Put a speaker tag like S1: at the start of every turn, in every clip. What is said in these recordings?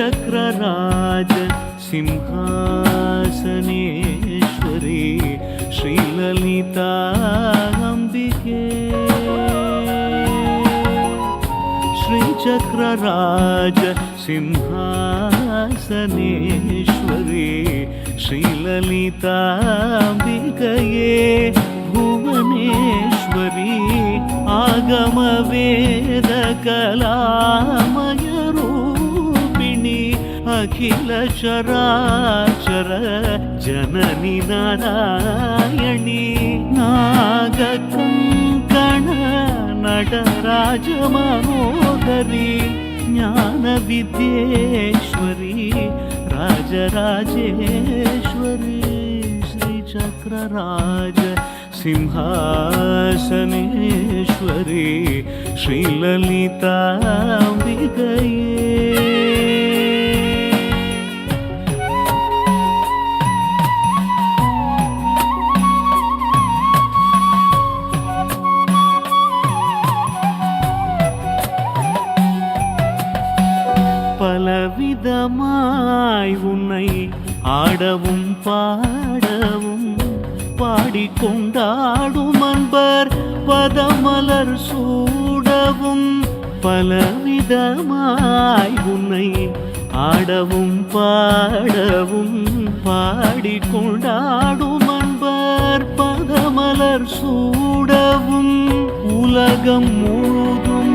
S1: चक्रराज सिंहासनेश्वरी श्रीललिता अम्बिके श्रीचक्रराज सिंहासनेश्वरी श्रीललिताम्बिकये भुवनेश्वरी आगमवेदकला। अखिल चराचर जननि नारायणी नागकङ्कण नटराज मनोदरी ज्ञानविद्येश्वरी राजराजेश्वरी श्रीचक्रराज सिंहासनेश्वरी श्रीललिताम्बिकये ஆடவும் பாடவும் பாடிக்கொண்டாடும் அன்பர் பதமலர் சூடவும் பலவிதமாய் உன்னை ஆடவும் பாடவும் பாடிக்கொண்டாடும் அன்பர் பதமலர் சூடவும் உலகம் முழுதும்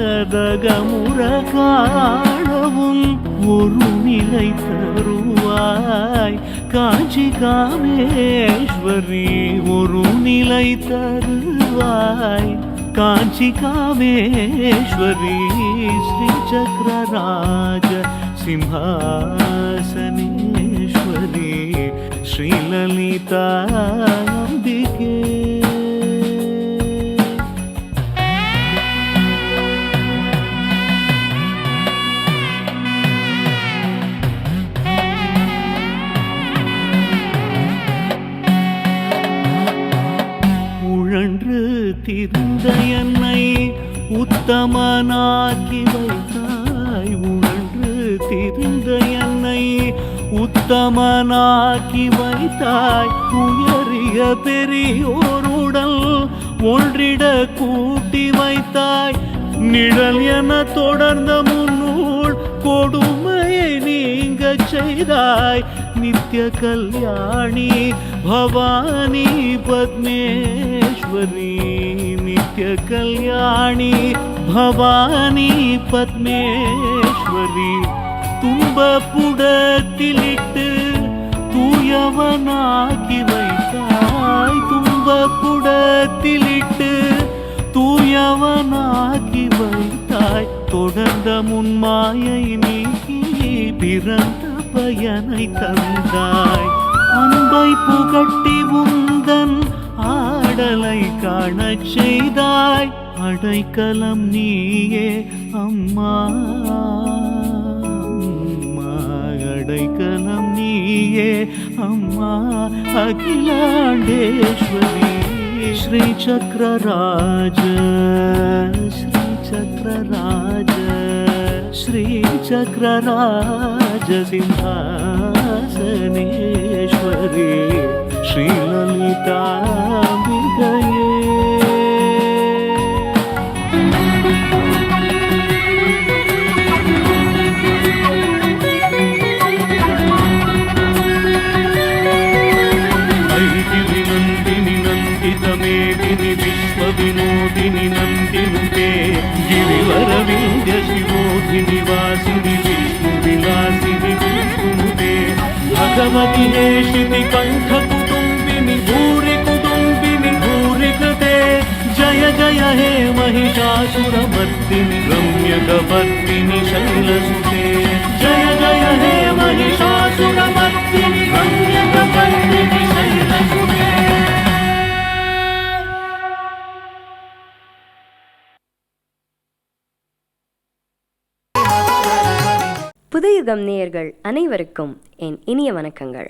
S1: கதகமுற காணவும் ஒரு நிலை தருவாய். காஞ்சி காமேஸ்வரி ஒரு நிலை தருவாய். காஞ்சி காமேஸ்வரி ஸ்ரீ சக்கரராஜ சிம்ஹாசனேஸ்வரி ஸ்ரீலலிதாம்பிகே உழன்று உத்தமனாக்கி வைத்தாய் உணன்று திரிந்த என்னை. உத்தமனாக்கி வைத்தாய் உயரிய பெரியோருடல் ஒன்றிட கூட்டி வைத்தாய் நிழல் என தொடர்ந்த முன்னூல். கொடுமையை நீங்க செய்தாய் நித்திய கல்யாணி பவானி பத்மேஸ்வரி. நித்திய கல்யாணி பவானி பத்மேஸ்வரி துன்ப புடத்திலிட்டு தூயவனாக்கி வைத்தாய் துன்ப புடத்திலிட்டு தூயவனாக்கி வைத்தாய் தொடர்ந்த முன்மாயை நீக்கி பிறந்த பயனை தந்தாய் அன்பை புகட்டி உந்தன் ஆடலை காணச் செய்தாய். அடைக்கலம் நீயே அம்மா அம்மா, அடைக்கலம் நீயே அம்மா அகிலாண்டேஸ்வரி ஸ்ரீ சக்கரராஜ ஸ்ரீ சக்கரராஜ ஸ்ரீ சக்கரராஜ சிம்ஹாசனேஸ்வரி ஸ்ரீலலிதாம்பிகையே శ్రీవే గిరివర వింధ్య శివోధి నివాసిని విష్ణు విలాసిని విష్ణుదే భగవతి నేషితి కంఠ కుటుంబిని భూరి కుటుంబిని భూరి కృతే జయ జయ హే మహిషాసురమర్దిని రమ్యకవర్తిని శైలసుతే జయ జయ హే మహిషాసుర
S2: புதுயுகம் நேயர்கள் அனைவருக்கும் என் இனிய வணக்கங்கள்.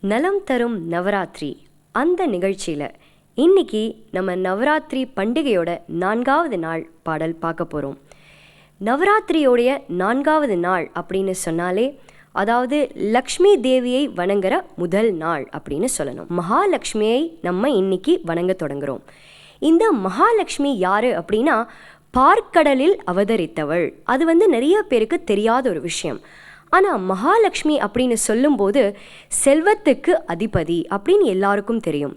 S2: நலம் தரும் நவராத்திரி. அந்த நிகழ்ச்சியில் இன்னைக்கு நம்ம நவராத்திரி பண்டிகையோட நான்காவது நாள் பாடல் பார்க்க போகிறோம் நவராத்திரியோடைய நான்காவது நாள் அப்படின்னு சொன்னாலே அதாவது லக்ஷ்மி தேவியை வணங்குற முதல் நாள் அப்படின்னு சொல்லணும். மகாலட்சுமியை நம்ம இன்னைக்கு வணங்க தொடங்குறோம். இந்த மகாலட்சுமி யாரு அப்படின்னா பார்க்கடலில் அவதரித்தவள். அது வந்து நிறைய பேருக்கு தெரியாத ஒரு விஷயம். ஆனால் மகாலட்சுமி அப்படின்னு சொல்லும்போது செல்வத்துக்கு அதிபதி அப்படின்னு எல்லாருக்கும் தெரியும்.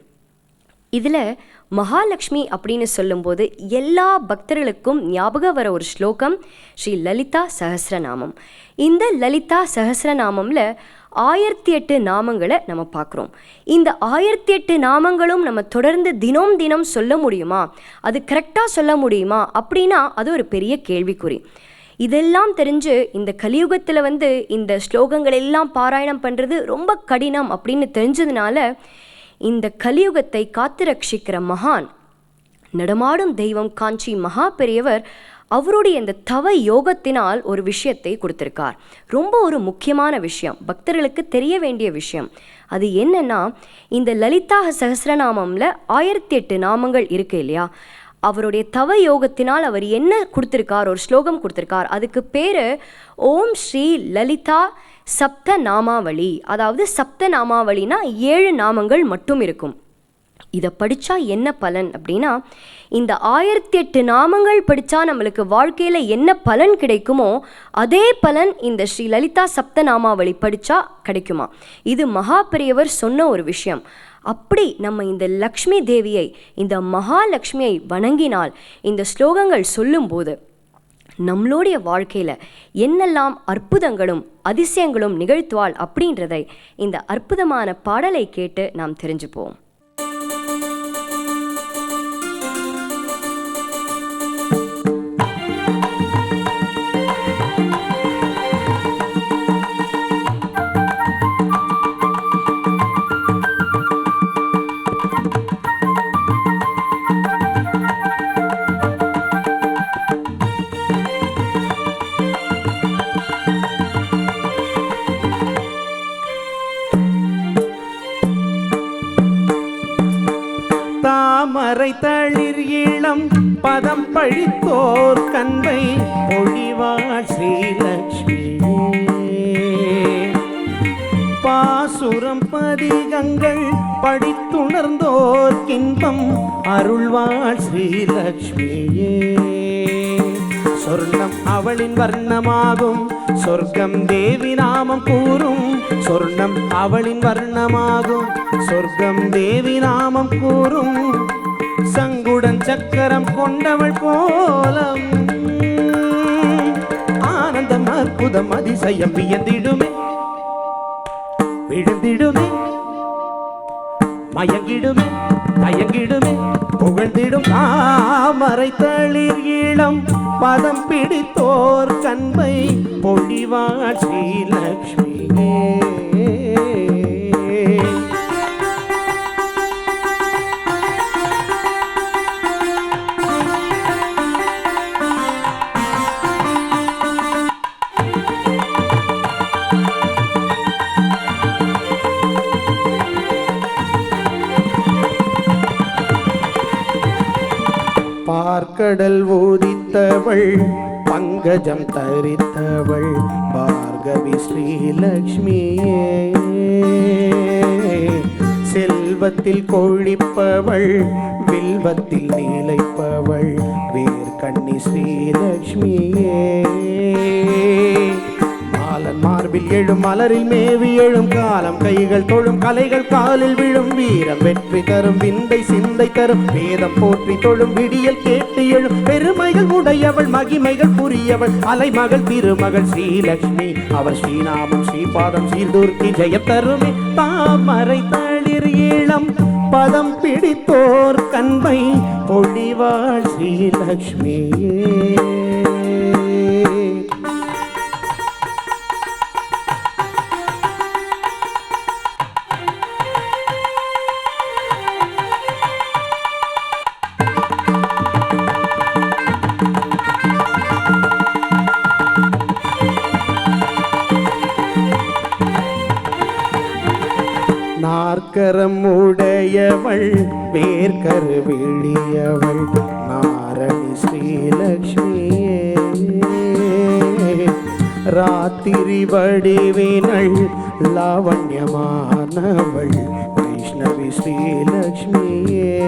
S2: இதில் மகாலட்சுமி அப்படின்னு சொல்லும்போது எல்லா பக்தர்களுக்கும் ஞாபகம் வர ஒரு ஸ்லோகம் ஸ்ரீ லலிதா சஹஸ்ரநாமம் இந்த லலிதா சஹஸ்ரநாமம்ல ஆயிரத்தி எட்டு நாமங்களை நம்ம பார்க்குறோம். இந்த ஆயிரத்தி எட்டு நாமங்களும் நம்ம தொடர்ந்து தினம் தினம் சொல்ல முடியுமா? அது கரெக்டாக சொல்ல முடியுமா? அப்படின்னா அது ஒரு பெரிய கேள்விக்குறி. இதெல்லாம் தெரிஞ்சு இந்த கலியுகத்தில் வந்து இந்த ஸ்லோகங்கள் எல்லாம் பாராயணம் பண்ணுறது ரொம்ப கடினம் அப்படின்னு தெரிஞ்சதுனால இந்த கலியுகத்தை காத்து ரட்சிக்கிற மகான் நடமாடும் தெய்வம் காஞ்சி மகா பெரியவர் அவருடைய இந்த தவ யோகத்தினால் ஒரு விஷயத்தை கொடுத்துருக்கார். ரொம்ப ஒரு முக்கியமான விஷயம். பக்தர்களுக்கு தெரிய வேண்டிய விஷயம். அது என்னன்னா இந்த லலிதா சகசிரநாமம்ல ஆயிரத்தி எட்டு நாமங்கள் இருக்கு இல்லையா? அவருடைய தவ யோகத்தினால் அவர் என்ன கொடுத்துருக்கார்? ஒரு ஸ்லோகம் கொடுத்துருக்கார். அதுக்கு பேர் ஓம் ஸ்ரீ லலிதா சப்த நாமாவளி. அதாவது சப்த நாமாவளினா ஏழு நாமங்கள் மட்டும் இருக்கும். இதை படித்தா என்ன பலன் அப்படின்னா இந்த ஆயிரத்தி எட்டு நாமங்கள் படித்தா நம்மளுக்கு வாழ்க்கையில் என்ன பலன் கிடைக்குமோ அதே பலன் இந்த ஸ்ரீ லலிதா சப்தநாமாவளி படித்தா கிடைக்குமா? இது மகாபெரியவர் சொன்ன ஒரு விஷயம். அப்படி நம்ம இந்த லக்ஷ்மி தேவியை இந்த மகாலட்சுமியை வணங்கினால் இந்த ஸ்லோகங்கள் சொல்லும்போது நம்மளுடைய வாழ்க்கையில் என்னெல்லாம் அற்புதங்களும் அதிசயங்களும் நிகழ்த்துவாள் அப்படின்றதை இந்த அற்புதமான பாடலை கேட்டு நாம் தெரிஞ்சுப்போம்.
S3: பாசுரம் பதிகங்கள் படித்துணர்ந்தோர் கின்பம் அருள்வாள் ஸ்ரீலக்ஷ்மியே. சொர்ணம் அவளின் வர்ணமாகும் சொர்க்கம் தேவி நாமம் கூறும் சொர்ணம் அவளின் வர்ணமாகும் சொர்க்கம் தேவி நாமம் கூறும். சங்குடன் சக்கரம் கொண்டவள் கோலம் ஆனந்தம் அற்புதம் அதிசயம் வியந்திடுமே விழுந்திடுமே. மயங்கிடுமே மயங்கிடுமே. புகழ்ந்திடும் தாமரை தளிர் இளம் பதம் பிடித்தோர் கண்மை பொழிவாள் ஸ்ரீலக்ஷ்மியே. பார்க்கடல் ஓதித்தவள் பங்கஜம் தரித்தவள் பார்கவி ஸ்ரீலக்ஷ்மியே. செல்வத்தில் கொழிப்பவள் வில்வத்தில் நீலைப்பவள் வேர்கண்ணி ஸ்ரீலக்ஷ்மியே. மாலன் மார்பில் எழும் மலரில் மேவி எழும் காலம் கைகள் தொழும் கலைகள் காலில் விழும் வீரம் வெற்றி தரும் விந்தை சிந்தை தரும் வேதம் போற்றி தொழும் விடியல் கேட்டு எழும் பெருமைகள் உடையவள் மகிமைகள் புரியவள் அலைமகள் திருமகள் ஸ்ரீலக்ஷ்மி அவர் ஸ்ரீநாமம் ஸ்ரீபாதம் ஸ்ரீதுர்க்கி ஜெயம் தருமே. தாமரை தளிர் இளம் பதம் பிடித்தோர் கண்மை பொழிவாள் ஸ்ரீலக்ஷ்மியே. கரம் உடையவள் வேர்க்கரு விழியவள் நாரணி ஸ்ரீலக்ஷ்மியே. ராத்திரி வடிவினள் லாவண்யமானவள் வைஷ்ணவி ஸ்ரீலக்ஷ்மியே.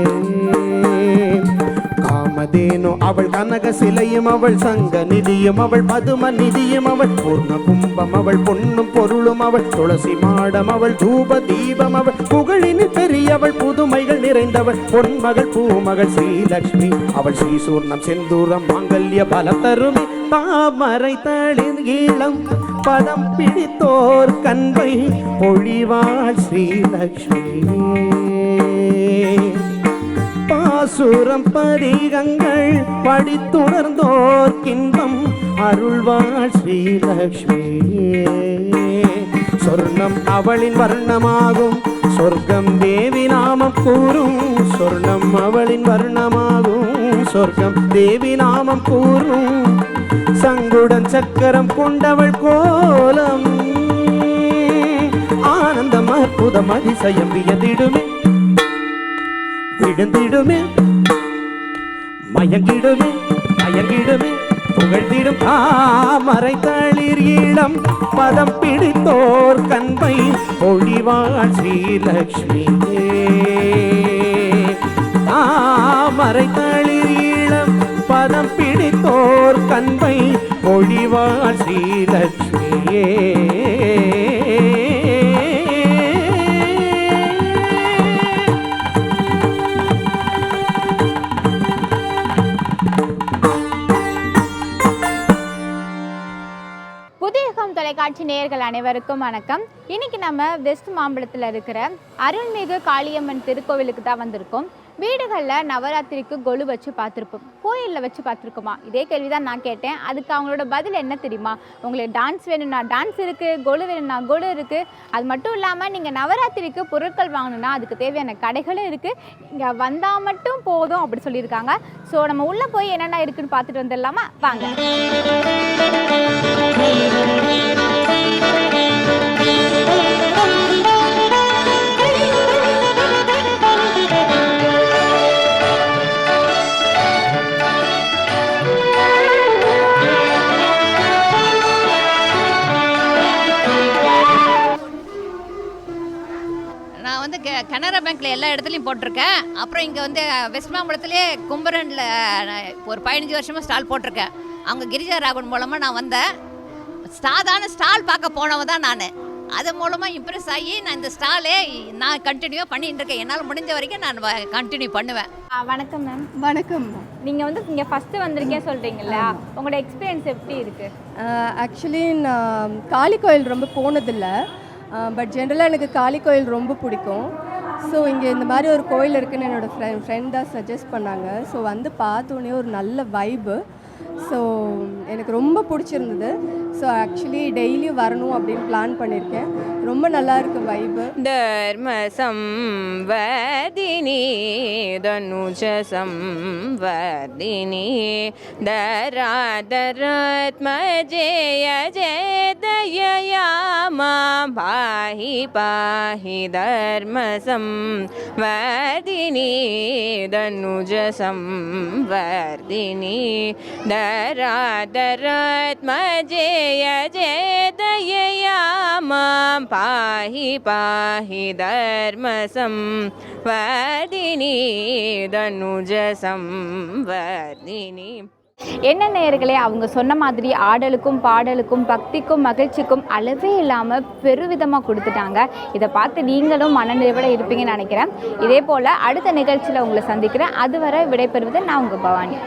S3: காமதேனு அவள் கனக சிலையும் அவள் சங்க நிதியும் அவள் பதும நிதியும் அவள் பூர்ண கும்பம் அவள் பொன்னும் பொருளும் அவள் துளசி மாடம் அவள் தூப தீபம் அவள் புகழினில் பெரியவள் புதுமைகள் நிறைந்தவள் பொன்மகள் பூமகள் ஸ்ரீலக்ஷ்மி அவள் ஸ்ரீசூர்ணம் செந்தூரம் மாங்கல்ய பல தருமி தாமரை தளிர் ஈழம் பதம் பிடித்தோர் கண்பை பொழிவாள் ஸ்ரீலக்ஷ்மி பாசுரம் பதிகங்கள் படித்துணர்ந்தோர் கின்பம் அருள்வாள் ஸ்ரீலக்ஷ்மி. சொர்ணம் அவளின் வர்ணமாகும் சொர்க்கம் தேவி நாமம் கூறும். சொர்ணம் அவளின் வர்ணமாகும் சொர்க்கம் தேவி நாமம் கூறும். சங்குடன் சக்கரம் கொண்டவள் கோலம். ஆனந்தம் அற்புதம் அதிசயம் வியதிடுமே விழுந்திடுமே மயங்கிடுமே மயங்கிடுமே. புகழ்ந்திடும் தாமரை தளிர் இளம் பதம் பிடித்தோர் கண்மை பொழிவாள் ஸ்ரீலக்ஷ்மி. தாமரை தளிர் இளம் பதம் பிடித்தோர் கண்மை பொழிவாள் ஸ்ரீலக்ஷ்மியே
S4: புதியகம் தொலைக்காட்சி நேயர்கள் அனைவருக்கும் வணக்கம். இன்னைக்கு நம்ம வெஸ்ட் மாம்பழத்தில் இருக்கிற அருள்மிகு காளியம்மன் திருக்கோவிலுக்கு தான் வந்திருக்கோம். வீடுகளில் நவராத்திரிக்கு கொலு வச்சு பார்த்துருப்போம். கோயிலில் வச்சு பார்த்துருக்கோமா? இதே கேள்வி தான் நான் கேட்டேன். அதுக்கு அவங்களோட பதில் என்ன தெரியுமா? உங்களுக்கு டான்ஸ் வேணும்னா டான்ஸ் இருக்குது கொலு வேணும்னா கொலு இருக்குது அது மட்டும் இல்லாமல் நீங்கள் நவராத்திரிக்கு பொருட்கள் வாங்கணும்னா அதுக்கு தேவையான கடைகளும் இருக்குது இங்கே வந்தால் மட்டும் போதும் அப்படி சொல்லியிருக்காங்க. ஸோ நம்ம உள்ளே போய் என்னென்ன இருக்குதுன்னு பார்த்துட்டு வந்துடலாமா? வாங்க.
S5: எல்லா இடத்துலையும் போட்டிருக்கேன். அப்புறம் இங்கே வந்து வெஸ்ட் மாம்பலத்திலே கும்பரனில் ஒரு பதினஞ்சு வருஷமாக ஸ்டால் போட்டிருக்கேன். அவங்க கிரிஜா ராகவன் மூலமாக நான் வந்தேன். சாதாரண ஸ்டால் பார்க்க போனவ தான் நான். அது மூலமாக இம்ப்ரெஸ் ஆகி நான் இந்த ஸ்டாலே நான் கண்டினியூவாக பண்ணிட்டு இருக்கேன். என்னால் முடிஞ்ச வரைக்கும் நான் கண்டினியூ பண்ணுவேன்.
S4: வணக்கம் மேம்
S6: வணக்கம்.
S4: நீங்கள் வந்து இங்கே ஃபஸ்ட்டு வந்திருக்கேன் சொல்கிறீங்களா உங்களோட எக்ஸ்பீரியன்ஸ் எப்படி இருக்குது
S6: ஆக்சுவலி நான் காளி கோயில் ரொம்ப போனதில்லை. பட் ஜென்ரலாக எனக்கு காளி கோயில் ரொம்ப பிடிக்கும். ஸோ இங்கே இந்த மாதிரி ஒரு கோயில் இருக்குன்னு என்னோடய ஃப்ரெண்ட் ஃப்ரெண்ட் தான் சஜஸ்ட் பண்ணாங்க. ஸோ வந்து பார்த்தோன்னே ஒரு நல்ல வைப்பு ஸோ எனக்கு ரொம்ப பிடிச்சிருந்தது. ஸோ ஆக்சுவலி டெய்லி வரணும் அப்படின்னு பிளான் பண்ணியிருக்கேன் ரொம்ப நல்லா இருக்கு வைபு
S7: தர்ம சம்வர்தினி தனுஜ சம்வர்தினி தராதராத்மஜய ஜெதயா மா பாஹி பாஹி தர்ம சம்வர்தினி தனுஜ சம் சம்வர்தினி धराधरात्मजेय जय दयया मां पाहि पाहि धर्म संवर्धिनी धनुज संवर्धिनी
S4: என்ன நேயர்களே அவங்க சொன்ன மாதிரி ஆடலுக்கும் பாடலுக்கும் பக்திக்கும் மகிழ்ச்சிக்கும் அளவே இல்லாமல் பெருவிதமாக கொடுத்துட்டாங்க இதை பார்த்து நீங்களும் மனநிறைவோட இருப்பீங்கன்னு நினைக்கிறேன் இதே போல் அடுத்த நிகழ்ச்சியில் உங்களை சந்திக்கிறேன் அதுவரை விடைபெறுவது நான் உங்கள் பவானி